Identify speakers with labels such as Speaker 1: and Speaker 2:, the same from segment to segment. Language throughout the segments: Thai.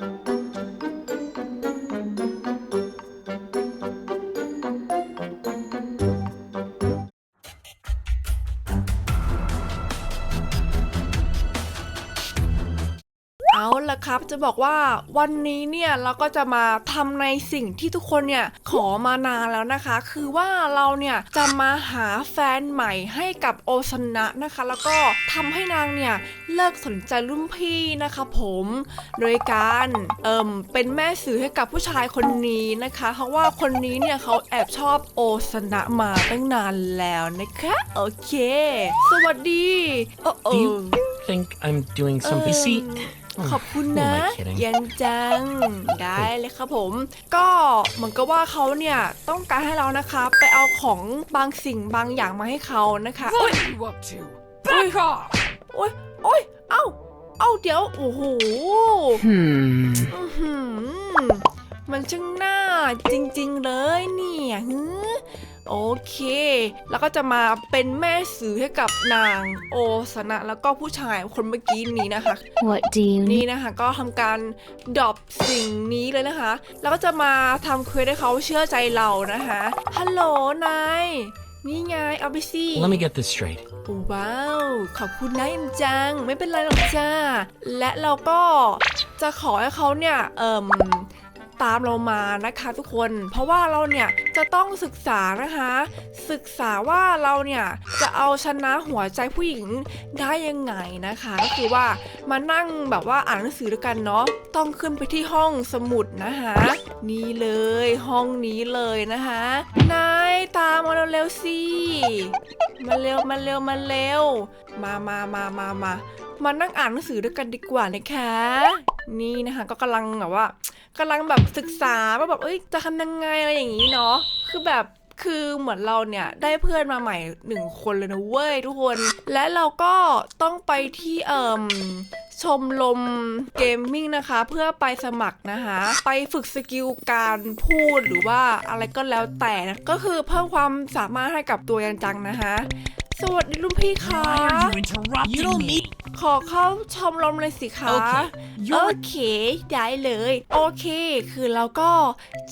Speaker 1: เอาละครับ จะบอกว่าวันนี้เนี่ยเราก็จะมาทำในสิ่งที่ทุกคนเนี่ยขอมานานแล้วนะคะ คือว่าเราเนี่ยจะมาหาแฟนใหม่ให้กับโอซนะนะคะ แล้วก็ทำให้นางเนี่ยเลิกสนใจรุ่นพี่นะคะผมโดยการเอ่มเป็นแม่สื่อให้กับผู้ชายคนนี้นะคะ เพราะว่าคนนี้เนี่ยเขาแอบชอบโอซนะมาตั้งนานแล้วนะคะโอเค สวัสดีโอ้โอ
Speaker 2: Do you think I'm doing some busy?
Speaker 1: ขอบคุณ
Speaker 2: Who
Speaker 1: นะ
Speaker 2: am I kidding?
Speaker 1: ยันจัง ได้เลยครับผม ก็เหมือนกับว่าเขาเนี่ยต้องการให้เรานะคะ ไปเอาของบางสิ่งบางอย่างมาให้เขานะคะโอ๊ย
Speaker 3: What are you up to? Back off!
Speaker 1: โอ๊ยโอ๊ยเอ้า เอ้าเดี๋ยว โอ้โห
Speaker 2: Hmm.
Speaker 1: อื้อหือมันช่างน่าจริงๆเลยเนี่ยฮึ โอเค แล้วก็จะมาเป็นแม่สื่อให้กับนางโอสนะแล้วก็ผู้ชายคนเมื่อกี้นี้นะคะ
Speaker 4: What do you
Speaker 1: นี่
Speaker 4: need?
Speaker 1: นะคะก็ทำการดรอปสิ่งนี้เลยนะคะ แล้วก็จะมาทำเควสให้เขาเชื่อใจเรานะคะฮัลโหลนายนี่ไงเอาไปสิ
Speaker 2: Let me get this straight.
Speaker 1: ว้าว ขอบคุณนะอิมจัง ไม่เป็นไรหรอกจ้า และเราก็จะขอให้เขาเนี่ย เอ่ม ตามเรามานะคะทุกคน เพราะว่าเราเนี่ยจะต้องศึกษานะคะ ศึกษาว่าเราเนี่ยจะเอาชนะหัวใจผู้หญิงได้ยังไงนะคะ ก็คือว่ามานั่งแบบว่าอ่านหนังสือด้วยกันเนาะต้องขึ้นไปที่ห้องสมุดนะคะ นี่เลยห้องนี้เลยนะคะนายตามมาเร็วๆสิมาเร็วมาเร็วมาเร็วมามามามามา มานั่งอ่านหนังสือด้วยกันดีกว่านะคะ นี่นะคะก็กำลังแบบว่ากำลังแบบศึกษาว่าแบบเอ้ยจะทำยังไงอะไรอย่างนี้เนาะคือแบบคือเหมือนเราเนี่ยได้เพื่อนมาใหม่หนึ่งคนเลยนะเว้ยทุกคน และเราก็ต้องไปที่เอ่มชมรมเกมมิ่งนะคะ เพื่อไปสมัครนะคะ ไปฝึกสกิลการพูดหรือว่าอะไรก็แล้วแต่นะก็คือเพิ่มความสามารถให้กับตัวยันจังนะคะ สวัสดีรุ่นพี่คะ
Speaker 3: Why are you interrupting
Speaker 2: You don't
Speaker 3: me?
Speaker 2: need-
Speaker 1: ขอเข้าชมรมเลยสิคะ
Speaker 2: โอเค
Speaker 1: โอเค ได้เลย โอเค คือเราก็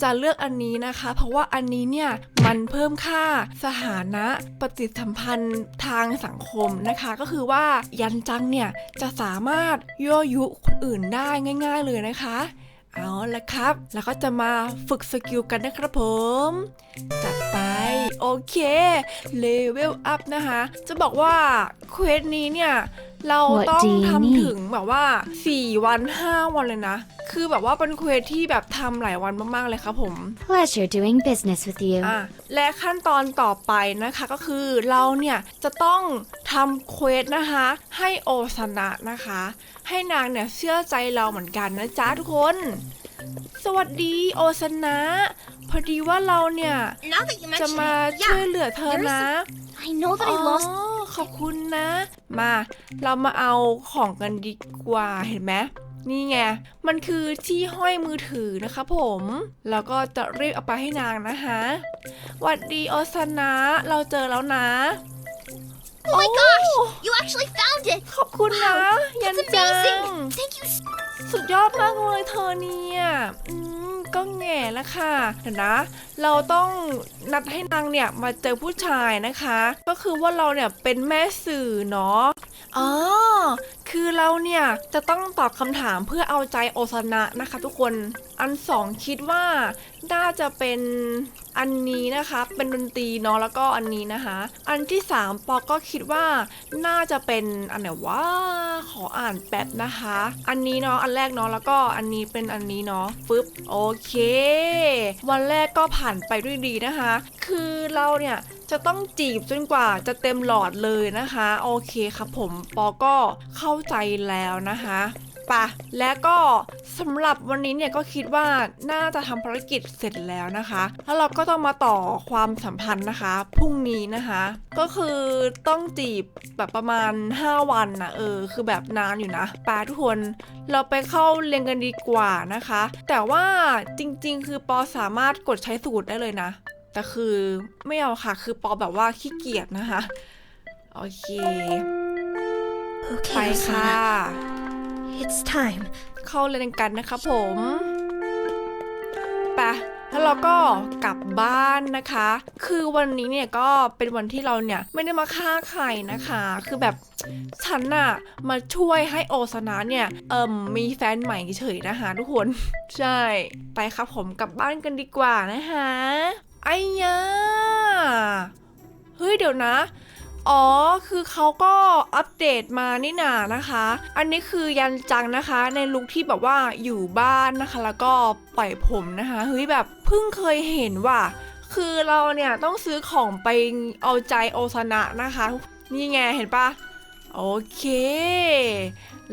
Speaker 1: จะเลือกอันนี้นะคะ เพราะว่าอันนี้เนี่ยมันเพิ่มค่าสถานะปฏิสัมพันธ์ทางสังคมนะคะ ก็คือว่ายันจังเนี่ยจะสามารถยั่วยุคนอื่นได้ง่าย ๆเลยนะคะ เอาละครับ แล้วก็จะมาฝึกสกิลกันนะครับผม จัดไป โอเคเลเวลอัพนะคะ จะบอกว่าเควสนี้เนี่ย เรา
Speaker 4: What
Speaker 1: ต้อง
Speaker 4: do you
Speaker 1: ทำ
Speaker 4: need?
Speaker 1: ถึงแบบว่า 4 วัน 5 วันเลยนะ คือแบบว่าเป็นเควสที่แบบทำหลายวันมาก ๆ เลยครับผม
Speaker 4: Pleasure doing business with you.
Speaker 1: อะและขั้นตอนต่อไปนะคะก็คือเราเนี่ยจะต้องทำเควสนะคะ ให้โอซานะนะคะ ให้นางเนี่ยเชื่อใจเราเหมือนกันนะจ๊ะทุกคน สวัสดีโอซานะ พอดีว่าเราเนี่ย
Speaker 5: Now that you
Speaker 1: จะ
Speaker 5: mention
Speaker 1: มา
Speaker 5: it,
Speaker 1: ช่วย
Speaker 5: yeah,
Speaker 1: เหลือเธอนะ
Speaker 5: I know that
Speaker 1: อ๋
Speaker 5: I
Speaker 1: อ
Speaker 5: lost.
Speaker 1: ขอบคุณนะ มาเรามาเอาของกันดีกว่าเห็นไหมนี่ไง มันคือที่ห้อยมือถือนะคะผม แล้วก็จะรีบเอาไปให้นางนะคะหวัดดีโอซานะ เราเจอแล้วนะ
Speaker 5: Oh my gosh! You actually found it!
Speaker 1: ขอบคุณนะ ยัน
Speaker 5: That's
Speaker 1: จัง
Speaker 5: amazing! Thank you so
Speaker 1: สุดยอดมากเลยเธอเนี่ยอืมก็แง่แล้วค่ะเดี๋ยวนะ เราต้องนัดให้นางเนี่ยมาเจอผู้ชายนะคะ ก็คือว่าเราเนี่ยเป็นแม่สื่อเนาะอ๋อคือเราเนี่ยจะต้องตอบคำถามเพื่อเอาใจโอซานะนะคะ ทุกคนอันสองคิดว่าน่าจะเป็นอันนี้นะคะ เป็นดนตรีเนาะแล้วก็อันนี้นะคะ อันที่สามปอก็คิดว่าน่าจะเป็นอันไหนว่าขออ่านแป๊บนะคะ อันนี้เนาะอันแรกเนาะแล้วก็อันนี้เป็นอันนี้เนาะฟึบโอเค วันแรกก็ผ่านไปด้วยดีนะคะ คือเราเนี่ยจะต้องจีบจนกว่าจะเต็มหลอดเลยนะคะ โอเคครับผมปอก็เข้าใจแล้วนะคะ ปะและก็สำหรับวันนี้เนี่ยก็คิดว่าน่าจะทำภารกิจเสร็จแล้วนะคะ แล้วเราก็ต้องมาต่อความสัมพันธ์นะคะพรุ่งนี้นะคะ ก็คือต้องจีบแบบประมาณ 5 วันนะเออ คือแบบนานอยู่นะปาทุกคนเราไปเข้าเรียนกันดีกว่านะคะ แต่ว่าจริงๆ คือปอสามารถกดใช้สูตรได้เลยนะ แต่คือไม่เอาค่ะ คือปอแบบว่าขี้เกียจนะคะ โอเค ไป
Speaker 4: Okay,
Speaker 1: ค่ะ
Speaker 4: Osana.
Speaker 5: It's time.
Speaker 1: เข้าเรียนกันนะครับผมไปแล้วเราก็กลับบ้านนะคะ คือวันนี้เนี่ยก็เป็นวันที่เราเนี่ยไม่ได้มาฆ่าใครนะคะ คือแบบฉันน่ะมาช่วยให้โอซานะเนี่ยเอิมมีแฟนใหม่เฉยนะคะทุกคน ใช่ ไปครับผมกลับบ้านกันดีกว่านะคะไอ้ยาเฮ้ยเดี๋ยวนะ อ๋อ คือเขาก็อัปเดตมานี่นานะคะ อันนี้คือยันจังนะคะ ในลุคที่แบบว่าอยู่บ้านนะคะ แล้วก็ปล่อยผมนะคะ เฮ้ยแบบเพิ่งเคยเห็นว่ะ คือเราเนี่ยต้องซื้อของไปเอาใจโอซานะนะคะ นี่ไงเห็นปะโอเค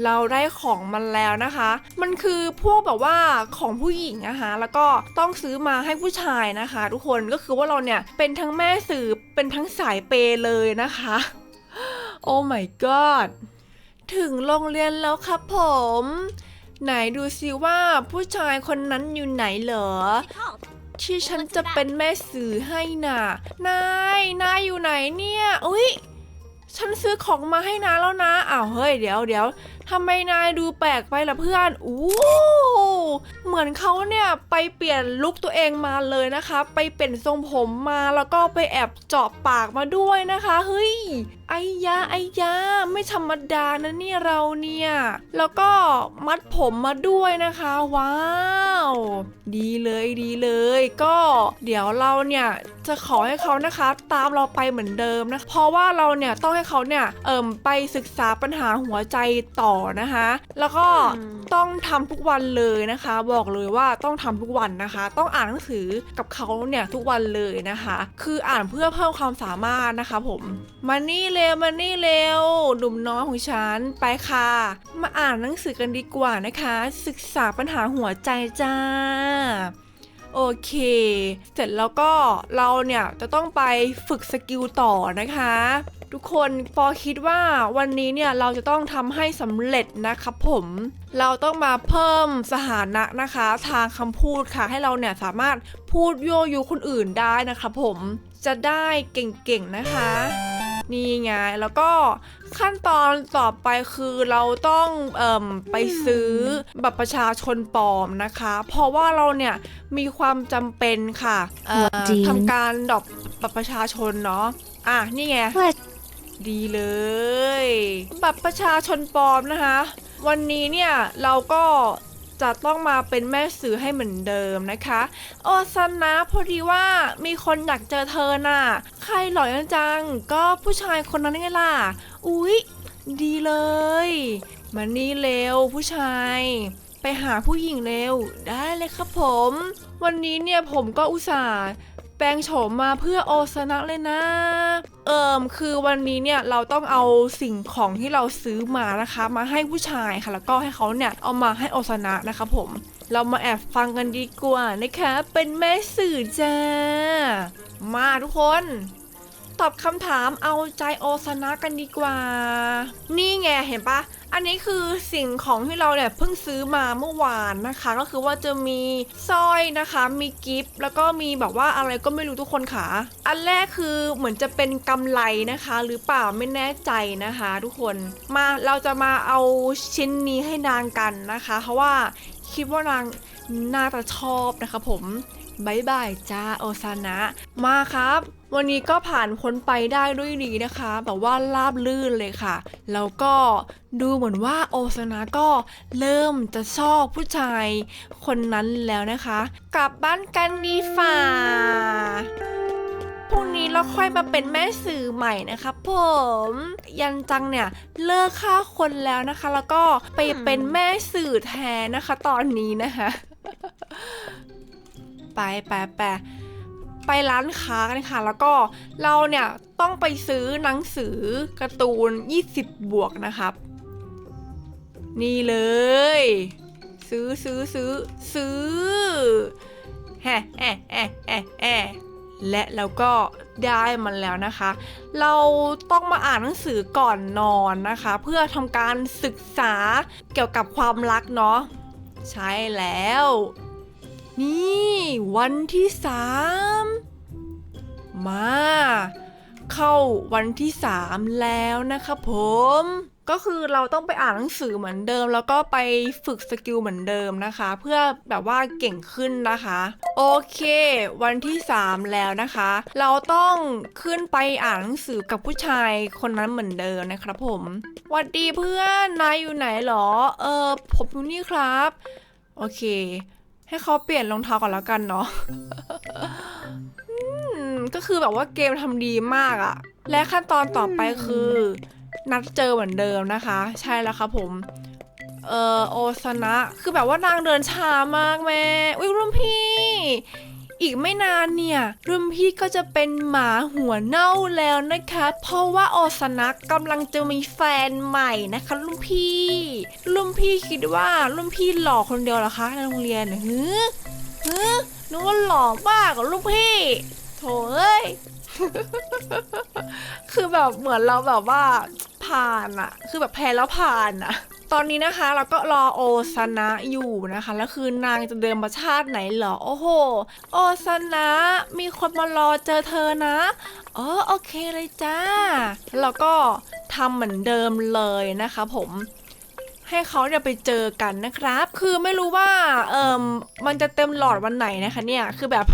Speaker 1: เราได้ของมันแล้วนะคะ มันคือพวกแบบว่าของผู้หญิงนะคะ แล้วก็ต้องซื้อมาให้ผู้ชายนะคะ ทุกคนก็คือว่าเราเนี่ยเป็นทั้งแม่สื่อเป็นทั้งสายเปย์เลยนะคะ โอ้ my god ถึงโรงเรียนแล้วครับผม ไหนดูซิว่าผู้ชายคนนั้นอยู่ไหนเหรอที่ฉันจะเป็นแม่สื่อให้น่ะ นาย นายอยู่ไหนเนี่ย อุ้ยฉันซื้อของมาให้นาแล้วนะ อ้าวเฮ้ยเดี๋ยวเดี๋ยว ทำไมนายดูแปลกไปล่ะเพื่อนอู้เหมือนเขาเนี่ยไปเปลี่ยนลุคตัวเองมาเลยนะคะ ไปเปลี่ยนทรงผมมาแล้วก็ไปแอบเจาะปากมาด้วยนะคะ เฮ้ยไอ้ยาไอ้ยาไม่ธรรมดานะเนี่ยเราเนี่ย แล้วก็มัดผมมาด้วยนะคะ ว้าว ดีเลยดีเลย ก็เดี๋ยวเราเนี่ยจะขอให้เขานะคะตามเราไปเหมือนเดิมนะ เพราะว่าเราเนี่ยต้องให้เขาเนี่ยเอิ่มไปศึกษาปัญหาหัวใจต่อนะคะ แล้วก็ต้องทำทุกวันเลยนะคะ บอกเลยว่าต้องทำทุกวันนะคะ ต้องอ่านหนังสือกับเขาเนี่ยทุกวันเลยนะคะ คืออ่านเพื่อเพิ่มความสามารถนะคะ ผมมานี่เร็วมานี่เร็วหนุ่มน้อยของฉันไปค่ะ มาอ่านหนังสือกันดีกว่านะคะ ศึกษาปัญหาหัวใจจ้าโอเค เสร็จแล้วก็เราเนี่ยจะต้องไปฝึกสกิลต่อนะคะ ทุกคนปอคิดว่าวันนี้เนี่ยเราจะต้องทำให้สำเร็จนะครับผม เราต้องมาเพิ่มสถานะนะคะ ทางคำพูดค่ะ ให้เราเนี่ยสามารถพูดโยยุคนอื่นได้นะครับผมจะได้เก่งๆนะคะ นี่ไง แล้วก็ขั้นตอนต่อไปคือเราต้องเอ่มไปซื้อบัตรประชาชนปลอมนะคะ เพราะว่าเราเนี่ยมีความจำเป็นค่ะเอ่อ
Speaker 4: What do you-
Speaker 1: ทำการดรอปบัตรประชาชนเนาะอะนี่ไง
Speaker 4: What?
Speaker 1: ดีเลย บัตรประชาชนปลอมนะคะ วันนี้เนี่ยเราก็ จะต้องมาเป็นแม่สื่อให้เหมือนเดิมนะคะ โอซันนะพอดีว่ามีคนอยากเจอเธอน่ะ ใครหล่อจังก็ผู้ชายคนนั้นไงล่ะ อุ๊ย ดีเลย มานี่เร็วผู้ชาย ไปหาผู้หญิงเร็ว ได้เลยครับผม วันนี้เนี่ยผมก็อุตส่าห์ แปลงโฉมมาเพื่อโอซานะเลยนะ เอิมคือวันนี้เนี่ยเราต้องเอาสิ่งของที่เราซื้อมานะคะ มาให้ผู้ชายค่ะ แล้วก็ให้เขาเนี่ยเอามาให้โอซานะนะคะผม เรามาแอบฟังกันดีกว่านะคะ เป็นแม่สื่อจ้า มาทุกคน ตอบคำถามเอาใจโอซานะกันดีกว่า นี่ไงเห็นปะอันนี้คือสิ่งของที่เราเนี่ยเพิ่งซื้อมาเมื่อวานนะคะ ก็คือว่าจะมีสร้อยนะคะ มีกิฟต์แล้วก็มีแบบว่าอะไรก็ไม่รู้ทุกคนค่ะ อันแรกคือเหมือนจะเป็นกำไรนะคะ หรือเปล่าไม่แน่ใจนะคะ ทุกคนมาเราจะมาเอาชิ้นนี้ให้นางกันนะคะ เพราะว่าคิดว่านางน่าจะชอบนะคะ ผม บายบายจ้าโอซานะ มาครับ วันนี้ก็ผ่านพ้นไปได้ด้วยดีนะคะ แบบว่าราบลื่นเลยค่ะ แล้วก็ดูเหมือนว่าโอซานะก็เริ่มจะชอบผู้ชายคนนั้นแล้วนะคะ กลับบ้านกันดีฝ่าพรุ่งนี้เราค่อยมาเป็นแม่สื่อใหม่นะคะผมยันจังเนี่ยเลิกฆ่าคนแล้วนะคะ แล้วก็ไปเป็นแม่สื่อแทนนะคะ ตอนนี้นะคะ ไปไปไปไปร้านค้ากันค่ะ แล้วก็เราเนี่ยต้องไปซื้อหนังสือการ์ตูน 20 บวกนะครับ นี่เลย ซื้อซื้อซื้อซื้อแฮะแอะแอะแอะแอะและเราก็ได้มันแล้วนะคะ เราต้องมาอ่านหนังสือก่อนนอนนะคะ เพื่อทำการศึกษาเกี่ยวกับความรักเนาะใช่แล้ว นี่วันที่สามมา เข้าวันที่สามแล้วนะคะผมก็คือเราต้องไปอ่านหนังสือเหมือนเดิม แล้วก็ไปฝึกสกิลเหมือนเดิมนะคะ เพื่อแบบว่าเก่งขึ้นนะคะ โอเค วันที่ 3 แล้วนะคะ เราต้องขึ้นไปอ่านหนังสือกับผู้ชายคนนั้นเหมือนเดิมนะครับผมวัดดีเพื่อนนายอยู่ไหนหรอ เออผมอยู่นี่ครับ โอเค ให้เขาเปลี่ยนรองเท้าก่อนแล้วกันเนาะก็คือแบบว่าเกมทำดีมากอะและขั้นตอนต่อไปคือ นัดเจอเหมือนเดิมนะคะ ใช่แล้วครับผม เออโอซนะ คือแบบว่านางเดินช้ามากแม่อุ้ยรุ่นพี่ อีกไม่นานเนี่ยรุ่นพี่ก็จะเป็นหมาหัวเน่าแล้วนะคะ เพราะว่าอซานะกกำลังจะมีแฟนใหม่นะคะรุ่นพี่รุ่นพี่คิดว่ารุ่นพี่หล่อคนเดียวเหรอคะในโรงเรียนน่ะฮึฮึนึกว่าหล่อมากกว่ารุ่นพี่โถเอ้ยคือแบบเหมือนเราแบบว่าผ่านอะคือแบบแพ้แล้วผ่านอะ ตอนนี้นะคะเราก็รอโอซานะอยู่นะคะ แล้วคือนางจะเดินมาชาติไหนเหรอ โอ้โห โอซานะ มีคนมารอเจอเธอนะอ๋อโอเคเลยจ้า แล้วก็ทำเหมือนเดิมเลยนะคะ ผม ให้เขาเนี่ยไปเจอกันนะครับ คือไม่รู้ว่าเอิมมันจะเต็มหลอดวันไหนนะคะเนี่ยคือแบบ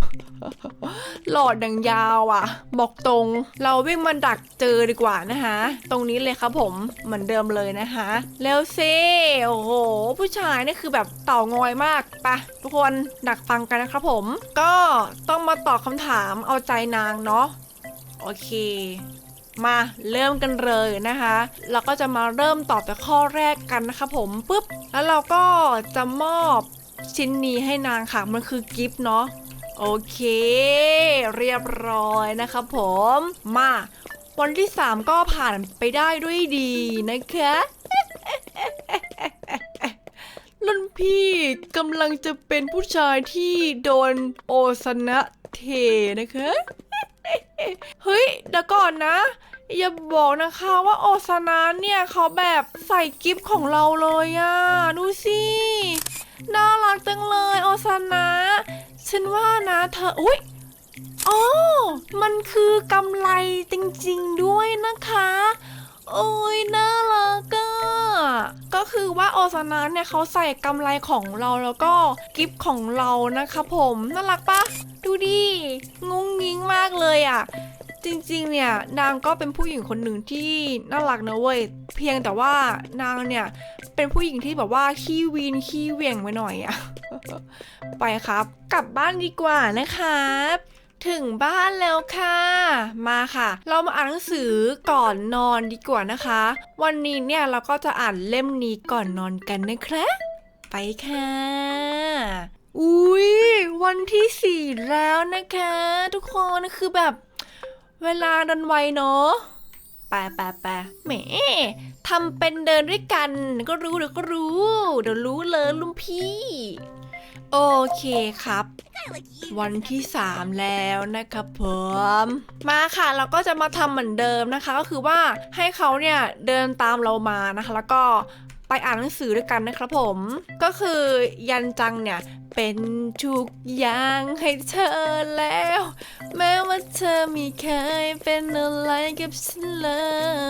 Speaker 1: หลอดดังยาวอะ่ะ บอกตรงเราวิ่งมาดักเจอดีกว่านะคะ ตรงนี้เลยครับผมเหมือนเดิมเลยนะคะเร็วเซโอ้โหผู้ชายนี่คือแบบเต่างอยมากไปะทุกคนดักฟังกันนะครับผม ก็ต้องมาตอบคำถามเอาใจนางเนาะโอเค มาเริ่มกันเลยนะคะ เราก็จะมาเริ่มตอบแต่ข้อแรกกันนะคะผมปุ๊บ แล้วเราก็จะมอบชิ้นนี้ให้นางค่ะ มันคือกิฟต์เนาะโอเค เรียบร้อยนะคะผมมาวันที่ 3 ก็ผ่านไปได้ด้วยดีนะคะรุ่นพี่กำลังจะเป็นผู้ชายที่โดนโอสนะเทนะคะ เฮ้ยเดี๋ยวก่อนนะ อย่าบอกนะคะว่าโอซานะเนี่ยเขาแบบใส่กิฟต์ของเราเลยอะดูสิน่ารักจังเลยโอซานะฉันว่านะเธออุ๊ยอ๋อมันคือกำไรจริงๆด้วยนะคะ โอ้ยน่ารักอะก็คือว่าโอซานะเนี่ยเขาใส่กำไรของเราแล้วก็กิฟต์ของเรานะคะผมน่ารักปะดูดิงุ้งงิ้งมากเลยอะจริงๆ เนี่ยนางก็เป็นผู้หญิงคนหนึ่งที่น่ารักนะเว้ย เพียงแต่ว่านางเนี่ยเป็นผู้หญิงที่แบบว่าขี้วีนขี้เวียงไปหน่อยอะไปครับ กลับบ้านดีกว่านะครับ ถึงบ้านแล้วค่ะ มาค่ะ เรามาอ่านหนังสือก่อนนอนดีกว่านะคะ วันนี้เนี่ยเราก็จะอ่านเล่มนี้ก่อนนอนกันนะครับไปค่ะ อุ้ยวันที่สี่แล้วนะคะ ทุกคนคือแบบเวลาดินไวเนาะไปไปไปะแหมทำเป็นเดินด้วยกัน ก็รู้เดี๋ยวก็รู้ เดี๋ยวรู้เลยลุงพี่ โอเคครับ วันที่ 3 แล้วนะครับผมมาค่ะเราก็จะมาทำเหมือนเดิมนะคะ ก็คือว่าให้เขาเนี่ยเดินตามเรามานะคะ แล้วก็ ไปอ่านหนังสือด้วยกันนะครับผม ก็คือยันจังเนี่ยเป็นทุกอย่างให้เธอแล้ว แม้ว่าเธอไมีเคยเป็นอะไรกับฉันเล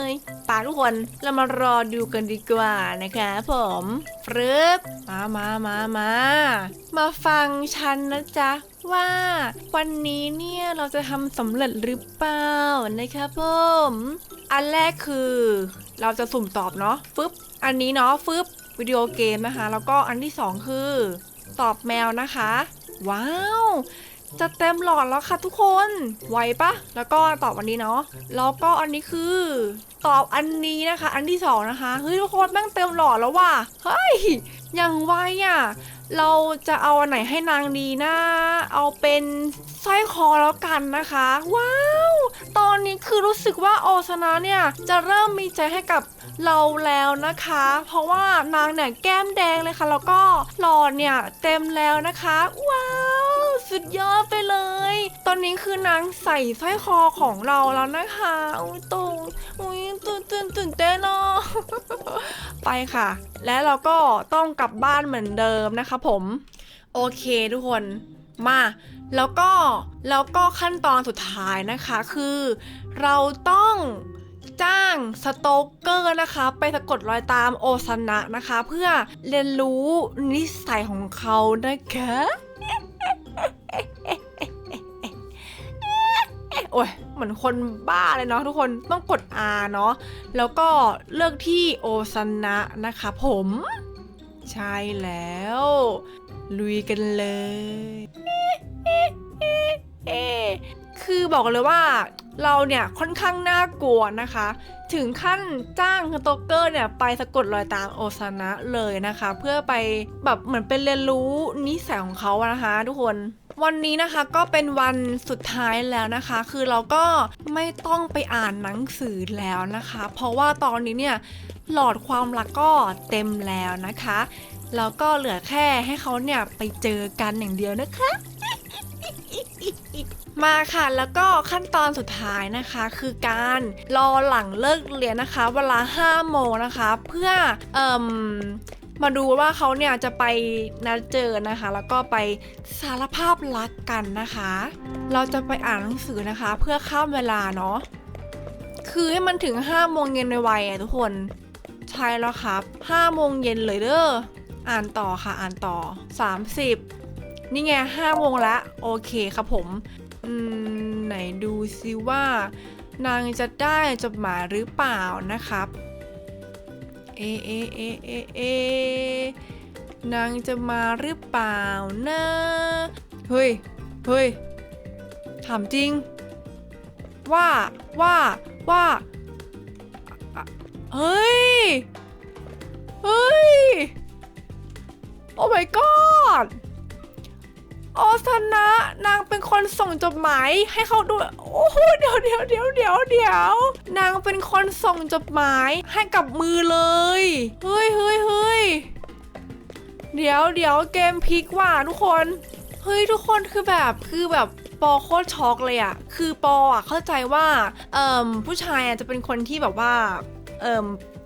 Speaker 1: ยป่าทุกคนเรามารอดูกันดีกว่านะคะผมฟรึบมามามามามาฟังฉันนะจ๊ะว่าวันนี้เนี่ยเราจะทำสำเร็จหรือเปล่านะคะผม อันแรกคือ เราจะสุ่มตอบเนาะฟึบอันนี้เนาะฟึบวิดีโอเกมนะคะ แล้วก็อันที่สองคือ ตอบแมวนะคะ ว้าวจะเต็มหลอดแล้วค่ะทุกคนไวปะแล้วก็ตอบอันนี้เนาะแล้วก็อันนี้คือ ตอบอันนี้นะคะ อันที่สองนะคะเฮ้ยทุกคนแม่งเต็มหลอดแล้วว่ะเฮ้ยยังไวอะ เราจะเอาอันไหนให้นางดีนะ เอาเป็นสร้อยคอแล้วกันนะคะ ว้าว ตอนนี้คือรู้สึกว่าโอซานะเนี่ยจะเริ่มมีใจให้กับเราแล้วนะคะ เพราะว่านางเนี่ยแก้มแดงเลยค่ะ แล้วก็หลอดเนี่ยเต็มแล้วนะคะ ว้าว สุดยอดไปเลย ตอนนี้คือนางใส่สร้อยคอของเราแล้วนะคะอุ้ยตูอุ้ยตื่นตื่นตื่นเต้น ไปค่ะ และเราก็ต้องกลับบ้านเหมือนเดิมนะคะผม โอเคทุกคนมา แล้วก็แล้วก็ขั้นตอนสุดท้ายนะคะคือ เราต้องจ้างสโตกเกอร์นะคะ ไปสะกดรอยตามโอซานะนะคะ เพื่อเรียนรู้นิสัยของเขานะคะ โอ้ยเหมือนคนบ้าเลยเนาะทุกคนต้องกด R เนาะแล้วก็เลือกที่โอซานะนะคะผม ใช่แล้ว ลุยกันเลยคือบอกเลยว่าเราเนี่ยค่อนข้างน่ากลัวนะคะ ถึงขั้นจ้างสโตเกอร์เนี่ยไปสะกดรอยตามโอซานะเลยนะคะ เพื่อไปแบบเหมือนเป็นเรียนรู้นิสัยของเขาอะนะคะทุกคน วันนี้นะคะก็เป็นวันสุดท้ายแล้วนะคะ คือเราก็ไม่ต้องไปอ่านหนังสือแล้วนะคะ เพราะว่าตอนนี้เนี่ยหลอดความรักก็เต็มแล้วนะคะ แล้วก็เหลือแค่ให้เขาเนี่ยไปเจอกันอย่างเดียวนะคะ มาค่ะแล้วก็ขั้นตอนสุดท้ายนะคะ คือการรอหลังเลิกเรียนนะคะ เวลา5โมงนะคะ เพื่อเอ่ม มาดูว่าเขาเนี่ยจะไปนัดเจอนะคะ แล้วก็ไปสารภาพรักกันนะคะ เราจะไปอ่านหนังสือนะคะ เพื่อข้ามเวลาเนาะคือให้มันถึง5โมงเย็นในวัยอะทุกคนใช่แล้วครับ5โมงเย็นเลยเด้ออ่านต่อค่ะอ่านต่อ 30 นี่ไง5โมงละโอเคครับผมอืมไหนดูซิว่านางจะได้จดหมายหรือเปล่านะครับ เอเอเอเอเอนางจะมาหรือเปล่านะเฮ้ยเฮ้ยถามจริง ว่าว่าว่าเฮ้ยเฮ้ย โอ้ my god โอซานะ นางเป็นคนส่งจดหมายให้เขาดูโอ้โหเดี๋ยวเดี๋ยวเดี๋ยวเดี๋ยวเดี๋ยวนางเป็นคนส่งจดหมายให้กับมือเลย เฮ้ยเฮ้ยเฮ้ยเดี๋ยวเดี๋ยวเกมพลิกว่ะทุกคน เฮ้ยทุกคนคือแบบคือแบบปอโคตรช็อกเลยอะคือปออะเข้าใจว่าเอ่มผู้ชายอะจะเป็นคนที่แบบว่าเอ่ม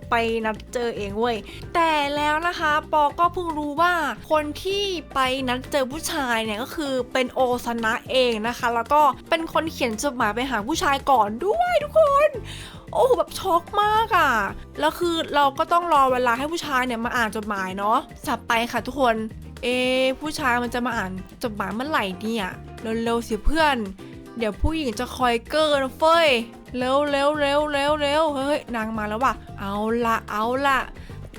Speaker 1: ไปนัดเจอเองเว้ยแต่แล้วนะคะปอก็เพิ่งรู้ว่าคนที่ไปนัดเจอผู้ชายเนี่ยก็คือเป็นโอซานะเองนะคะ แล้วก็เป็นคนเขียนจดหมายไปหาผู้ชายก่อนด้วยทุกคนโอ้โหแบบช็อกมากอะ่ะ แล้วคือเราก็ต้องรอเวลาให้ผู้ชายเนี่ยมาอ่านจดหมายเนาะสับไปค่ะทุกคน เอ ผู้ชายมันจะมาอ่านจดหมายเมื่อไหร่เนี่ย เร็วๆสิเพื่อน เดี๋ยวผู้หญิงจะคอยเกอร์นเฟ้ยเร็วเร็วเร็วเร็วเร็วเฮ้ยนางมาแล้วว่ะเอาละเอาละ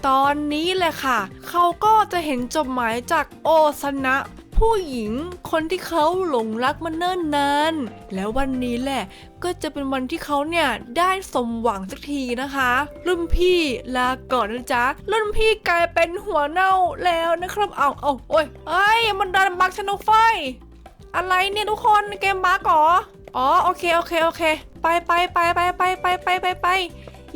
Speaker 1: ตอนนี้แหละค่ะ เขาก็จะเห็นจดหมายจากโอซานะ ผู้หญิงคนที่เขาหลงรักมาเนิ่นนานแล้ววันนี้แหละก็จะเป็นวันที่เขาเนี่ยได้สมหวังสักทีนะคะ รุ่นพี่ลาก่อนนะจ๊ะ รุ่นพี่กลายเป็นหัวเน่าแล้วนะครับเอาเอาโอ้ยเอ้ยมันดันบักชนกไฟ อะไรเนี่ยทุกคนเกมบักเหรออ๋อโอเคโอเคโอเค ไปไปไปไปไปไปไปไปไป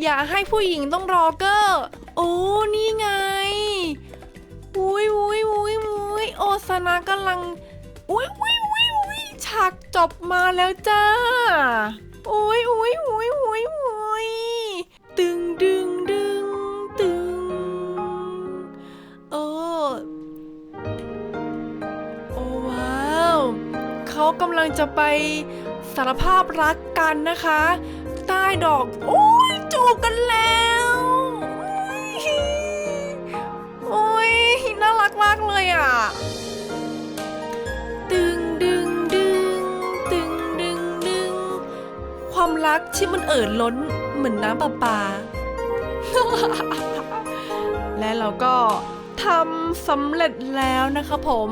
Speaker 1: อย่าให้ผู้หญิงต้องรอเกอร์โอ้นี่ไงอุ้ยอุ้ยอุ้ยอุ้ยโอซานากำลังอุ้ยอุ้ยอุ้ยอุ้ยฉากจบมาแล้วจ้าอุ้ยอุ้ยอุ้ยอุ้ยอุ้ยตึงดึงดึง กำลังจะไปสารภาพรักกันนะคะ ใต้ดอก โอ้ยจูบกันแล้วโอ้ยน่ารักมากเลยอะ ตึงดึงดึงตึงดึงดึงความรักที่มันเอ่อล้นเหมือนน้ำประปา และเราก็ทำสำเร็จแล้วนะคะผม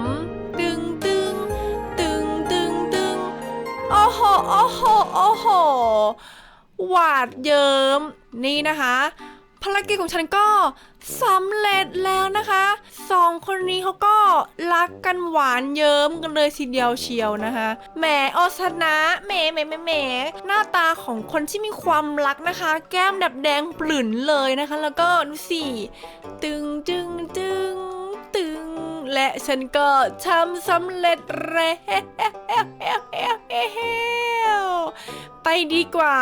Speaker 1: โอ้โหโอ้โหโอ้โหหวาดเยิ้มนี่นะคะภารกิจของฉันก็สำเร็จแล้วนะคะสองคนนี้เขาก็รักกันหวานเยิ้มกันเลยทีเดียวเชียวนะคะแหมอซานะแหมแหมแหมแหมหน้าตาของคนที่มีความรักนะคะ แก้มแบบแดงปลื่นเลยนะคะ แล้วก็ดูสิตึงตึงตึงตึง และฉันก็ทำสำเร็จแล้วไปดีกว่า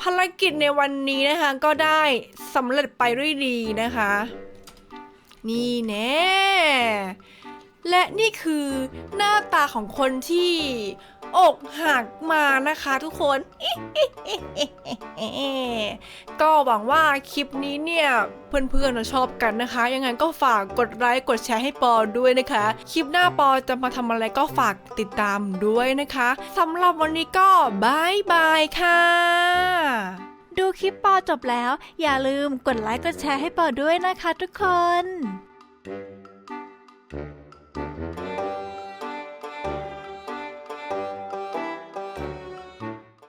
Speaker 1: ภารกิจในวันนี้นะคะ ก็ได้สำเร็จไปด้วยดีนะคะ นี่แน่และนี่คือหน้าตาของคนที่ อกหักมานะคะทุกคน ก็หวังว่าคลิปนี้เนี่ยเพื่อนๆจะชอบกันนะคะ ยังไงก็ฝากกดไลค์กดแชร์ให้ปอด้วยนะคะ คลิปหน้าปอจะมาทำอะไรก็ฝากติดตามด้วยนะคะสำหรับวันนี้ก็บายบายค่ะ
Speaker 6: ดูคลิปปอจบแล้ว อย่าลืมกดไลค์กดแชร์ให้ปอด้วยนะคะทุกคน